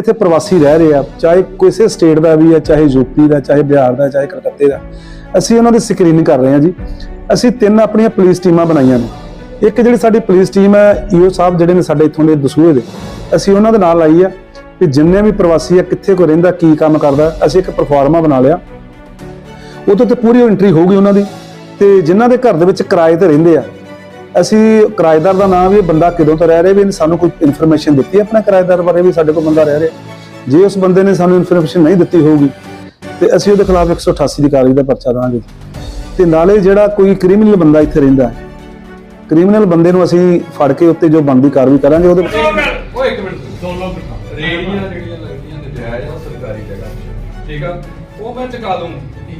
ਇੱਥੇ ਪ੍ਰਵਾਸੀ ਰਹਿ ਰਹੇ ਆ, ਚਾਹੇ ਕਿਸੇ ਸਟੇਟ ਦਾ ਵੀ ਹੈ ਚਾਹੇ ਯੂਪੀ ਦਾ, ਚਾਹੇ ਬਿਹਾਰ ਦਾ, ਚਾਹੇ ਕਲਕੱਤੇ ਦਾ। ਅਸੀਂ ਉਹਨਾਂ ਦੀ ਸਕਰੀਨਿੰਗ ਕਰ ਰਹੇ ਹਾਂ ਜੀ। ਅਸੀਂ ਤਿੰਨ ਆਪਣੀਆਂ ਪੁਲਿਸ ਟੀਮਾਂ ਬਣਾਈਆਂ ਨੇ। ਇੱਕ ਜਿਹੜੀ ਸਾਡੀ ਪੁਲਿਸ ਟੀਮ ਹੈ, ਈਓ ਸਾਹਿਬ, ਜਿਹੜੇ ਨੇ ਸਾਡੇ ਇੱਥੋਂ ਦੇ ਦਸੂਹੇ ਦੇ। ਅਸੀਂ ਉਹਨਾਂ ਦੇ ਨਾਲ ਆਈ ਆ ਕਿ ਜਿੰਨੇ ਵੀ ਪ੍ਰਵਾਸੀ ਆ, ਕਿੱਥੇ ਕੋ ਰਹਿੰਦਾ, ਕੀ ਕੰਮ ਕਰਦਾ, ਅਸੀਂ ਇੱਕ ਪਰਫਾਰਮਾ ਬਣਾ ਲਿਆ। ਉਹਦੇ ਤੇ ਪੂਰੀ ਐਂਟਰੀ ਹੋਊਗੀ ਉਹਨਾਂ ਦੀ। ਤੇ ਜਿਨ੍ਹਾਂ ਦੇ ਘਰ ਦੇ ਵਿੱਚ ਕਿਰਾਏ ਤੇ ਰਹਿੰਦੇ ਆ ਅਸੀਂ ਕਿਰਾਏਦਾਰ ਦਾ ਨਾਮ ਵੀ ਬੰਦਾ ਕਿਦੋਂ ਤੋਂ ਰਹਿ ਰਿਹਾ ਵੀ ਸਾਨੂੰ ਕੋਈ ਇਨਫੋਰਮੇਸ਼ਨ ਦਿੱਤੀ ਹੈ? ਆਪਣੇ ਕਿਰਾਏਦਾਰ ਬਾਰੇ ਵੀ ਸਾਡੇ ਕੋਲ ਬੰਦਾ ਰਹਿ ਰਿਹਾ। ਜੇ ਉਸ ਬੰਦੇ ਨੇ ਸਾਨੂੰ ਇਨਫੋਰਮੇਸ਼ਨ ਨਹੀਂ ਦਿੱਤੀ ਹੋਊਗੀ, ਤੇ ਅਸੀਂ ਉਹਦੇ ਖਿਲਾਫ 188 ਦੀ ਕਾਰਵਾਈ ਦਾ ਪਰਚਾ ਦਾਂਗੇ ਤੇ ਨਾਲੇ ਜਿਹੜਾ ਕੋਈ ਕ੍ਰਿਮੀਨਲ ਬੰਦਾ ਇੱਥੇ ਰਹਿੰਦਾ ਹੈ ਕ੍ਰਿਮੀਨਲ ਬੰਦੇ ਨੂੰ ਅਸੀਂ ਫੜ ਕੇ ਉੱਤੇ ਜੋ ਬਣਦੀ ਕਾਰਵਾਈ ਕਰਾਂਗੇ, ਉਹਦੇ ਓਏ ਇੱਕ ਮਿੰਟ, ਸੁਣ ਰੇੜੀਆਂ ਜਿਹੜੀਆਂ ਲੱਗਦੀਆਂ ਨਜਾਇਜ਼ ਆ ਸਰਕਾਰੀ ਜਗ੍ਹਾ ਠੀਕ ਆ? ਉਹ ਮੈਂ ਚੁਕਾ ਦੂੰ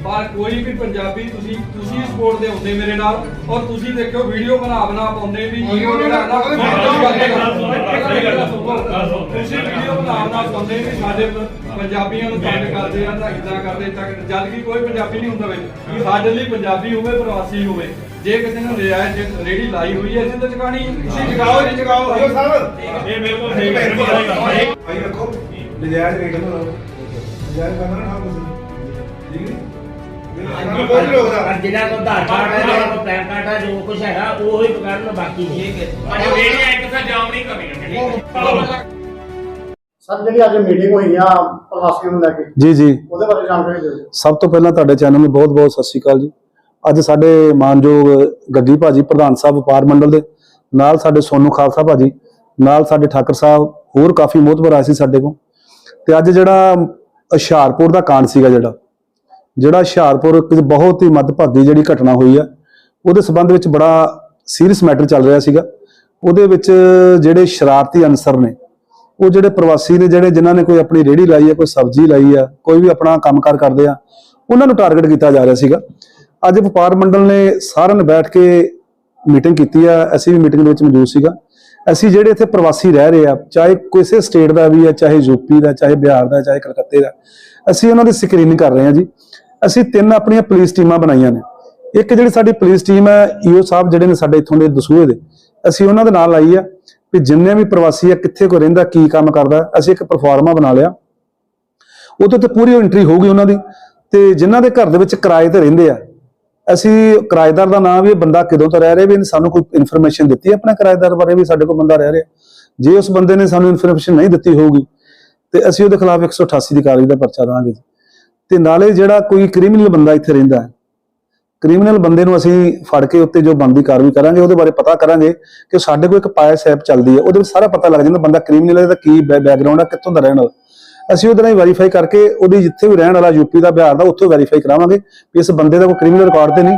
ਪਰ ਕੋਈ ਵੀ ਪੰਜਾਬੀ ਤੁਸੀਂ ਤੁਸੀਂ ਸਪੋਰਟ ਦੇ ਹੁੰਦੇ ਮੇਰੇ ਨਾਲ ਔਰ ਤੁਸੀਂ ਦੇਖਿਓ ਵੀਡੀਓ ਬਣਾ ਬਣਾ ਪਾਉਂਦੇ ਵੀ ਈਗੋ ਜਿਹੜਾ ਨਾ ਤੁਸੀਂ ਵੀਡੀਓ ਬਣਾ ਬਣਾ ਪਾਉਂਦੇ ਵੀ ਸਾਡੇ ਪੰਜਾਬੀਆਂ ਨੂੰ ਤੰਗ ਕਰਦੇ ਆ ਤਾਂ ਇਦਾਂ ਕਰਦੇ ਤਾਂ ਜਦ ਕਿ ਕੋਈ ਪੰਜਾਬੀ ਨਹੀਂ ਹੁੰਦਾ ਵਿੱਚ ਸਾਡੇ ਲਈ ਪੰਜਾਬੀ ਹੋਵੇ ਪ੍ਰਵਾਸੀ ਹੋਵੇ। ਜੇ ਕਿਸੇ ਨੇ ਰਿਆਇਤ ਰੇੜੀ ਲਾਈ ਹੋਈ ਹੈ ਤਾਂ ਚੁਕਾਣੀ। ਤੁਸੀਂ ਚੁਕਾਓ ਜੀ ਚੁਕਾਓ ਇਹ ਬਿਲਕੁਲ ਠੀਕ ਹੈ ਭਾਈ ਰੱਖੋ। ਨਜਾਇਜ਼ ਰੇਟ ਨਾ ਲਾਓ ਨਜਾਇਜ਼ ਕਰਨਾ ਨਾ ਖਾਓ ਤੁਸੀਂ। ਠੀਕ ਹੈ ਪਰ ਜਿਨ੍ਹਾਂ ਕੋਲ ਆਧਾਰ ਕਾਰਡ ਹੈ ਜਿਨ੍ਹਾਂ ਕੋਲ ਪੈਨ ਕਾਰਡ ਹੈ ਜੋ ਕੁਝ ਹੈਗਾ ਉਹ ਹੀ ਕਰਨ ਬਾਕੀ ਨਹੀਂ। ਅਜੇ ਰੇੜੀਆਂ ਇੱਕ ਤਾਂ ਜਾਮ ਨਹੀਂ ਕਰਨੀਆਂ ਸਰ ਜਿਹੜੀ ਅੱਜ ਮੀਟਿੰਗ ਹੋਈ ਆ ਪ੍ਰਵਾਸੀਆਂ ਨੂੰ ਲੈ ਕੇ ਜੀ ਜੀ। ਉਹਦੇ ਬਾਰੇ ਜਾਣਕਾਰੀ ਦਿਓ। ਸਭ ਤੋਂ ਪਹਿਲਾਂ ਤੁਹਾਡੇ ਚੈਨਲ ਨੂੰ ਬਹੁਤ-ਬਹੁਤ ਸਤਿ ਸ਼੍ਰੀ ਅਕਾਲ ਜੀ। ਅੱਜ ਸਾਡੇ ਮਾਨਯੋਗ ਗੱਗੀ ਭਾਜੀ ਪ੍ਰਧਾਨ ਸਾਹਿਬ ਵਪਾਰ ਮੰਡਲ ਦੇ ਨਾਲ ਸਾਡੇ ਸੋਨੂ ਖਾਲਸਾ ਭਾਜੀ ਨਾਲ ਸਾਡੇ ਠਾਕਰ ਸਾਹਿਬ ਹੋਰ ਕਾਫੀ ਮੋਹਤਬਰ ਆਏ ਸੀ ਸਾਡੇ ਕੋਲ। ਤੇ ਅੱਜ ਜਿਹੜਾ ਹੁਸ਼ਿਆਰਪੁਰ ਦਾ ਕਾਂਡ ਸੀਗਾ ਜਿਹੜਾ ਜਿਹੜਾ ਹੁਸ਼ਿਆਰਪੁਰ ਇੱਕ ਬਹੁਤ ਹੀ ਮੱਦਭਾਗੀ ਜਿਹੜੀ ਘਟਨਾ ਹੋਈ ਆ, ਉਹਦੇ ਸਬੰਧ ਵਿੱਚ ਬੜਾ ਸੀਰੀਅਸ ਮੈਟਰ ਚੱਲ ਰਿਹਾ ਸੀਗਾ। ਉਹਦੇ ਵਿੱਚ ਜਿਹੜੇ ਸ਼ਰਾਰਤੀ ਅਨਸਰ ਨੇ, ਉਹ ਜਿਹੜੇ ਪ੍ਰਵਾਸੀ ਨੇ, ਜਿਹੜੇ ਜਿਨ੍ਹਾਂ ਨੇ ਕੋਈ ਆਪਣੀ ਰੇਹੜੀ ਲਾਈ ਹੈ ਕੋਈ ਸਬਜ਼ੀ ਲਾਈ ਆ, ਕੋਈ ਵੀ ਆਪਣਾ ਕੰਮਕਾਰ ਕਰਦੇ ਆ, ਉਹਨਾਂ ਨੂੰ ਟਾਰਗੇਟ ਕੀਤਾ ਜਾ ਰਿਹਾ ਸੀਗਾ। ਅੱਜ ਵਪਾਰ ਮੰਡਲ ਨੇ ਸਾਰਿਆਂ ਨੇ ਬੈਠ ਕੇ ਮੀਟਿੰਗ ਕੀਤੀ ਆ, ਅਸੀਂ ਵੀ ਮੀਟਿੰਗ ਦੇ ਵਿੱਚ ਮੌਜੂਦ ਸੀਗਾ। ਅਸੀਂ ਜਿਹੜੇ ਇੱਥੇ ਪ੍ਰਵਾਸੀ ਰਹਿ ਰਹੇ ਆ, ਚਾਹੇ ਕਿਸੇ ਸਟੇਟ ਦਾ ਵੀ ਹੈ ਚਾਹੇ ਯੂਪੀ ਦਾ, ਚਾਹੇ ਬਿਹਾਰ ਦਾ, ਚਾਹੇ ਕਲਕੱਤੇ ਦਾ, ਅਸੀਂ ਉਹਨਾਂ ਦੀ ਸਕਰੀਨਿੰਗ ਕਰ ਰਹੇ ਹਾਂ ਜੀ। ਅਸੀਂ ਤਿੰਨ ਆਪਣੀਆਂ ਪੁਲਿਸ ਟੀਮਾਂ ਬਣਾਈਆਂ ਨੇ। ਇੱਕ ਜਿਹੜੀ ਸਾਡੀ ਪੁਲਿਸ ਟੀਮ ਹੈ, ਈਓ ਸਾਹਿਬ ਜਿਹੜੇ ਨੇ ਸਾਡੇ ਇੱਥੋਂ ਦੇ ਦਸੂਹੇ ਦੇ, ਅਸੀਂ ਉਹਨਾਂ ਦੇ ਨਾਲ ਲਾਈ ਆ ਕਿ ਜਿੰਨੇ ਵੀ ਪ੍ਰਵਾਸੀ ਆ, ਕਿੱਥੇ ਕੋ ਰਹਿੰਦਾ, ਕੀ ਕੰਮ ਕਰਦਾ, ਅਸੀਂ ਇੱਕ ਪਰਫਾਰਮਾ ਬਣਾ ਲਿਆ। ਉਹਦੇ ਤੇ ਪੂਰੀ ਐਂਟਰੀ ਹੋਊਗੀ ਉਹਨਾਂ ਦੀ ਤੇ ਜਿਨ੍ਹਾਂ ਦੇ ਘਰ ਦੇ ਵਿੱਚ ਕਿਰਾਏ ਤੇ ਰਹਿੰਦੇ ਆ, ਅਸੀਂ ਕਿਰਾਏਦਾਰ ਦਾ ਨਾਮ ਵੀ ਬੰਦਾ ਕਿਦੋਂ ਤੋਂ ਰਹਿ ਰਿਹਾ ਵੀ ਸਾਨੂੰ ਕੋਈ ਇਨਫੋਰਮੇਸ਼ਨ ਦਿੱਤੀ ਆਪਣੇ ਕਿਰਾਏਦਾਰ ਬਾਰੇ ਵੀ ਸਾਡੇ ਕੋਲ ਬੰਦਾ ਰਹਿ ਰਿਹਾ। ਜੇ ਉਸ ਬੰਦੇ ਨੇ ਸਾਨੂੰ ਇਨਫੋਰਮੇਸ਼ਨ ਨਹੀਂ ਦਿੱਤੀ ਹੋਊਗੀ, ਤੇ ਅਸੀਂ ਉਹਦੇ ਖਿਲਾਫ 188 ਦੀ ਕਾਰਵਾਈ ਦਾ ਪਰਚਾ ਦਾਂਗੇ ਤੇ ਨਾਲੇ ਜਿਹੜਾ ਕੋਈ ਕ੍ਰਿਮੀਨਲ ਬੰਦਾ ਇੱਥੇ ਰਹਿੰਦਾ ਹੈ, ਕ੍ਰਿਮੀਨਲ ਬੰਦੇ ਨੂੰ ਅਸੀਂ ਫੜ ਕੇ ਉੱਤੇ ਜੋ ਬਣਦੀ ਕਾਰਵਾਈ ਕਰਾਂਗੇ, ਉਹਦੇ ਬਾਰੇ ਪਤਾ ਕਰਾਂਗੇ ਕਿ ਸਾਡੇ ਕੋਲ ਇੱਕ ਪਾਇਸ ਐਪ ਚੱਲਦੀ ਹੈ, ਉਹਦੇ ਵਿੱਚ ਸਾਰਾ ਪਤਾ ਲੱਗ ਜਾਂਦਾ ਬੰਦਾ ਕ੍ਰਿਮੀਨਲ ਹੈ ਦਾ ਕੀ ਬੈਕਗ੍ਰਾਉਂਡ ਹੈ, ਕਿੱਥੋਂ ਦਾ ਰਹਿਣ ਵਾਲਾ। ਅਸੀਂ ਉਹਦੇ ਨਾਲ ਵੈਰੀਫਾਈ ਕਰਕੇ ਉਹਦੀ ਜਿੱਥੇ ਵੀ ਰਹਿਣ ਵਾਲਾ ਯੂਪੀ ਦਾ, ਬਿਹਾਰ ਦਾ, ਉੱਥੋਂ ਵੈਰੀਫਾਈ ਕਰਾਵਾਂਗੇ ਵੀ ਇਸ ਬੰਦੇ ਦਾ ਕੋਈ ਕ੍ਰਿਮੀਨਲ ਰਿਕਾਰਡ ਤੇ ਨਹੀਂ।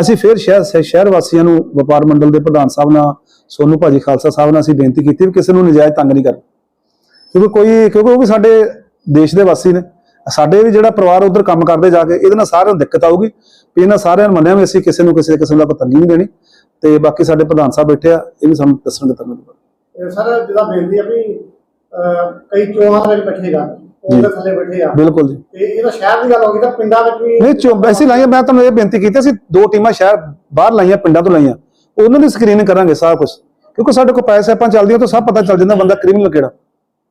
ਅਸੀਂ ਫਿਰ ਸ਼ਹਿਰ ਸ਼ਹਿਰ ਵਾਸੀਆਂ ਨੂੰ, ਵਪਾਰ ਮੰਡਲ ਦੇ ਪ੍ਰਧਾਨ ਸਾਹਿਬ ਨਾਲ, ਸੋਨੂ ਭਾਜੀ ਖਾਲਸਾ ਸਾਹਿਬ ਨਾਲ ਅਸੀਂ ਬੇਨਤੀ ਕੀਤੀ ਵੀ ਕਿਸੇ ਨੂੰ ਨਜਾਇਜ਼ ਤੰਗ ਨਹੀਂ ਕਰਨਾ। ਕਿਉਂਕਿ ਕੋਈ, ਕਿਉਂਕਿ ਉਹ ਵੀ ਸਾਡੇ ਦੇਸ਼ ਦੇ ਵਾਸੀ ਨੇ। ਸਾਡੇ ਵੀ ਜਿਹੜਾ ਪਰਿਵਾਰ ਉਧਰ ਕੰਮ ਕਰਦੇ ਜਾ ਕੇ ਇਹਦੇ ਨਾਲ ਸਾਰਿਆਂ ਨੂੰ ਦਿੱਕਤ ਆਊਗੀ ਵੀ ਇਹਨਾਂ ਸਾਰਿਆਂ ਨੂੰ ਮੰਨਿਆ ਵੀ ਅਸੀਂ ਕਿਸੇ ਨੂੰ ਕਿਸੇ ਕਿਸਮ ਦਾ ਤੰਗੀ ਨਹੀਂ ਦੇਣੀ ਤੇ ਬਾਕੀ ਸਾਡੇ ਪ੍ਰਧਾਨ ਸਾਹਿਬ ਬੈਠੇ ਆ ਇਹ ਵੀ ਸਾਨੂੰ ਦੱਸਣਗੇ ਤੁਹਾਨੂੰ ਸਰ ਜਿਹਦਾ ਬੇਨਤੀ ਆ ਵੀ ਕਈ ਚੋਣਾਂ ਦੇ ਵਿੱਚ ਬੈਠੇਗਾ ਉਹਦੇ ਥੱਲੇ ਬੈਠੇ ਆ। ਬਿਲਕੁਲ ਜੀ। ਤੇ ਇਹ ਤਾਂ ਸ਼ਹਿਰ ਦੀ ਗੱਲ ਹੋ ਗਈ ਤਾਂ ਪਿੰਡਾਂ ਵਿੱਚ ਵੀ ਨਹੀਂ ਚੋ ਵੈਸੇ ਲਾਈਆਂ ਮੈਂ ਤੁਹਾਨੂੰ ਇਹ ਬੇਨਤੀ ਕੀਤੀ ਸੀ ਦੋ ਟੀਮਾਂ ਸ਼ਹਿਰ ਬਾਹਰ ਲਾਈਆਂ ਪਿੰਡਾਂ ਤੋਂ ਲਾਈਆਂ। ਉਹਨਾਂ ਦੀ ਸਕਰੀਨਿੰਗ ਕਰਾਂਗੇ ਸਾਰਾ ਕੁਝ ਕਿਉਂਕਿ ਸਾਡੇ ਕੋਲ ਪੈਸੇ ਆਪਾਂ ਚੱਲਦੀਆਂ ਤਾਂ ਸਭ ਪਤਾ ਚੱਲ ਜਾਂਦਾ ਬੰਦਾ ਕ੍ਰਿਮੀਨਲ ਕਿਹੜਾ।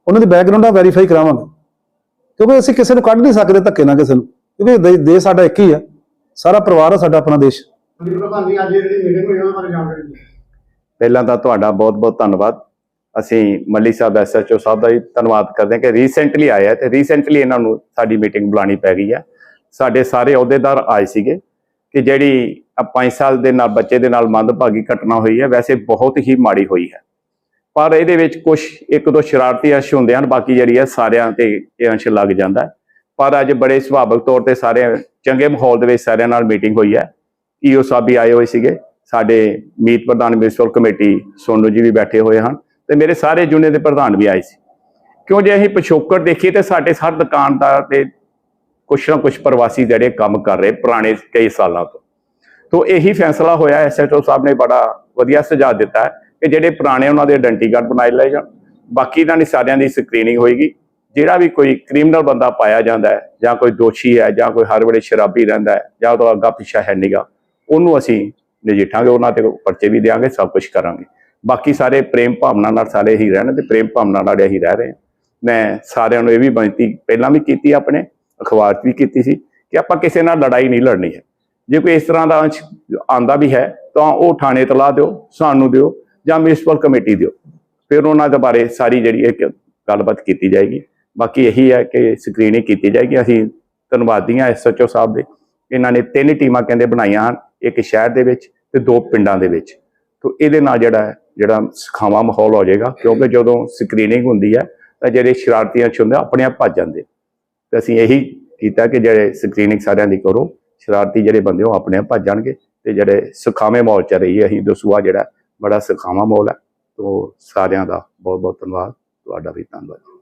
ਉਹਨਾਂ ਦੀ ਬੈਕਗ੍ਰਾਉਂਡ ਆ ਵੈਰੀਫਾਈ ਕਰਾਵਾਂਗੇ। ਕਿਉਂਕਿ ਅਸੀਂ ਕਿਸੇ ਨੂੰ ਕੱਢ ਨਹੀਂ ਸਕਦੇ ਧੱਕੇ ਨਾਲ ਕਿਸੇ ਨੂੰ। ਕਿਉਂਕਿ ਦੇ- ਦੇਸ਼ ਸਾਡਾ ਇੱਕ ਹੀ ਆ। ਸਾਰਾ ਪਰਿਵਾਰ ਆ, ਸਾਡਾ ਆਪਣਾ ਦੇਸ਼। ਮੰਡੀ ਪ੍ਰਧਾਨ ਜੀ ਅੱਜ ਜਿਹੜੀ ਮੀਟਿੰਗ ਹੋਈ ਉਹਦੇ ਬਾਰੇ ਜਾਣਕਾਰੀ ਦਿਓ ਪਹਿਲਾਂ ਤਾਂ ਤੁਹਾਡਾ ਬਹੁਤ-ਬਹੁਤ ਧੰਨਵਾਦ। ਅਸੀਂ ਮੱਲੀ ਸਾਹਿਬ ਐਸਐਚਓ ਸਾਹਿਬ ਦਾ ਵੀ ਧੰਨਵਾਦ ਕਰਦੇ ਹਾਂ ਕਿ ਰੀਸੈਂਟਲੀ ਆਇਆ ਤੇ ਰੀਸੈਂਟਲੀ ਇਹਨਾਂ ਨੂੰ ਸਾਡੀ ਮੀਟਿੰਗ ਬੁਲਾਣੀ ਪੈ ਗਈ ਹੈ ਸਾਡੇ ਸਾਰੇ ਅਹੁਦੇਦਾਰ ਆਏ ਸੀਗੇ ਕਿ ਜਿਹੜੀ 5 ਸਾਲ ਦੇ ਨਾਲ ਬੱਚੇ ਦੇ ਨਾਲ ਮੰਦਭਾਗੀ ਘਟਨਾ ਹੋਈ ਹੈ, ਵੈਸੇ ਬਹੁਤ ਹੀ ਮਾੜੀ ਹੋਈ ਹੈ। ਪਰ ਇਹਦੇ ਵਿੱਚ ਕੁਝ ਇੱਕ ਦੋ ਸ਼ਰਾਰਤੀ ਅੰਸ਼ ਹੁੰਦੇ ਹਨ, ਬਾਕੀ ਜਿਹੜੀ ਹੈ ਸਾਰਿਆਂ ਤੇ ਇਹ ਅੰਸ਼ ਲੱਗ ਜਾਂਦਾ ਪਰ ਅੱਜ ਬੜੇ ਸੁਭਾਵਕ ਤੌਰ ਤੇ ਸਾਰੇ ਚੰਗੇ ਮਾਹੌਲ ਦੇ ਵਿੱਚ ਸਾਰਿਆਂ ਨਾਲ ਮੀਟਿੰਗ ਹੋਈ ਹੈ। ਈਓ ਸਾਹਿਬ ਵੀ ਆਏ ਹੋਏ ਸੀਗੇ। ਸਾਡੇ ਮੀਤ ਪ੍ਰਧਾਨ ਮਿਊਨਿਸਪਲ ਕਮੇਟੀ ਸੋਨੂ ਜੀ ਵੀ ਬੈਠੇ ਹੋਏ ਹਨ ਤੇ ਮੇਰੇ ਸਾਰੇ ਜੁਨੇ ਦੇ ਪ੍ਰਧਾਨ ਵੀ ਆਏ ਸੀ। ਕਿਉਂ ਜੇ ਅਸੀਂ ਪਿਛੋਕੜ ਦੇਖੀਏ ਤੇ ਸਾਡੇ ਹਰ ਦੁਕਾਨਦਾਰ ਤੇ ਕੁਛ ਨਾ ਕੁਛ ਪ੍ਰਵਾਸੀ ਜਿਹੜੇ ਕੰਮ ਕਰ ਰਹੇ ਪੁਰਾਣੇ ਕਈ ਸਾਲਾਂ ਤੋਂ। ਤੋਂ ਇਹੀ ਫੈਸਲਾ ਹੋਇਆ ਐਸਐਚਓ ਸਾਹਿਬ ਨੇ ਬੜਾ ਵਧੀਆ ਸੁਝਾਅ ਦਿੱਤਾ ਹੈ। ਕਿ ਜਿਹੜੇ ਪੁਰਾਣੇ ਉਹਨਾਂ ਦੇ ਆਇਡੈਂਟੀ ਕਾਰਡ ਬਣਾਏ ਲਏ ਜਾਣ। ਬਾਕੀ ਇਹਨਾਂ ਦੀ ਸਾਰਿਆਂ ਦੀ ਸਕਰੀਨਿੰਗ ਹੋਏਗੀ। ਜਿਹੜਾ ਵੀ ਕੋਈ ਕ੍ਰਿਮੀਨਲ ਬੰਦਾ ਪਾਇਆ ਜਾਂਦਾ ਹੈ, ਜਾਂ ਕੋਈ ਦੋਸ਼ੀ ਹੈ, ਜਾਂ ਕੋਈ ਹਰ ਵੇਲੇ ਸ਼ਰਾਬੀ ਰਹਿੰਦਾ ਹੈ, ਜਾਂ ਉਹਦਾ ਅੱਗਾ ਪਿੱਛਾ ਹੈ ਨੀਗਾ ਉਹਨੂੰ ਅਸੀਂ ਨਜਿੱਠਾਂਗੇ, ਉਹਨਾਂ ਤੇ ਪਰਚੇ ਵੀ ਦੇਵਾਂਗੇ ਸਭ ਕੁਝ ਕਰਾਂਗੇ। ਬਾਕੀ ਸਾਰੇ ਪ੍ਰੇਮ ਭਾਵਨਾ ਨਾਲ ਸਾਰੇ ਹੀ ਰਹਿਣ ਤੇ ਪ੍ਰੇਮ ਭਾਵਨਾ ਨਾਲ ਹੀ ਰਹਿ ਰਹੇ ਹਾਂ। ਮੈਂ ਸਾਰਿਆਂ ਨੂੰ ਇਹ ਵੀ ਬੇਨਤੀ ਪਹਿਲਾਂ ਵੀ ਕੀਤੀ, ਆਪਣੇ ਅਖਬਾਰ 'ਚ ਵੀ ਕੀਤੀ ਸੀ ਕਿ ਆਪਾਂ ਕਿਸੇ ਨਾਲ ਲੜਾਈ ਨਹੀਂ ਲੜਨੀ ਹੈ। ਜੇ ਕੋਈ ਇਸ ਤਰ੍ਹਾਂ ਦਾ ਅੰਸ਼ ਆਂਦਾ ਵੀ ਹੈ, ਤਾਂ ਉਹ ਥਾਣੇ ਤਲਾ ਦਿਓ, ਸਾਨੂੰ ਦਿਓ ਜਾਂ ਮਿਊਨਿਸਪਲ ਕਮੇਟੀ ਦਿਓ। ਫਿਰ ਉਹਨਾਂ ਦੇ ਬਾਰੇ ਸਾਰੀ ਜਿਹੜੀ ਇੱਕ ਗੱਲਬਾਤ ਕੀਤੀ ਜਾਏਗੀ। ਬਾਕੀ ਇਹੀ ਹੈ ਕਿ ਸਕਰੀਨਿੰਗ ਕੀਤੀ ਜਾਏਗੀ। ਅਸੀਂ ਧੰਨਵਾਦੀ ਹਾਂ ਐਸਐਚਓ ਸਾਹਿਬ ਦੇ। ਇਹਨਾਂ ਨੇ ਤਿੰਨ ਟੀਮਾਂ ਕਹਿੰਦੇ ਬਣਾਈਆਂ ਹਨ। ਇੱਕ ਸ਼ਹਿਰ ਦੇ ਵਿੱਚ ਤੇ ਦੋ ਪਿੰਡਾਂ ਦੇ ਵਿੱਚ। ਤੋਂ ਇਹਦੇ ਨਾਲ ਜਿਹੜਾ ਜਿਹੜਾ ਸਿਖਾਵਾਂ ਮਾਹੌਲ ਹੋ ਜਾਏਗਾ। ਕਿਉਂਕਿ ਜਦੋਂ ਸਕਰੀਨਿੰਗ ਹੁੰਦੀ ਹੈ, ਤਾਂ ਜਿਹੜੇ ਸ਼ਰਾਰਤੀਆਂ ਚ ਹੁੰਦੇ ਆਪਣੇ ਆਪ ਭੱਜ ਜਾਂਦੇ ਤੇ ਅਸੀਂ ਇਹੀ ਕੀਤਾ ਕਿ ਜਿਹੜੇ ਸਕਰੀਨਿੰਗ ਸਾਰਿਆਂ ਦੀ ਕਰੋ। ਸ਼ਰਾਰਤੀ ਜਿਹੜੇ ਬੰਦੇ ਉਹ ਆਪਣੇ ਆਪ ਭੱਜ ਜਾਣਗੇ। ਤੇ ਜਿਹੜੇ ਸੁਖਾਵੇਂ ਮਾਹੌਲ ਚ ਰਹੀ ਅਸੀਂ ਦਸੂਆ ਜਿਹੜਾ ਬੜਾ ਸੁਖਾਵਾਂ ਮਾਹੌਲ ਹੈ। ਤੋਂ ਸਾਰਿਆਂ ਦਾ ਬਹੁਤ ਬਹੁਤ ਧੰਨਵਾਦ। ਤੁਹਾਡਾ ਵੀ ਧੰਨਵਾਦ।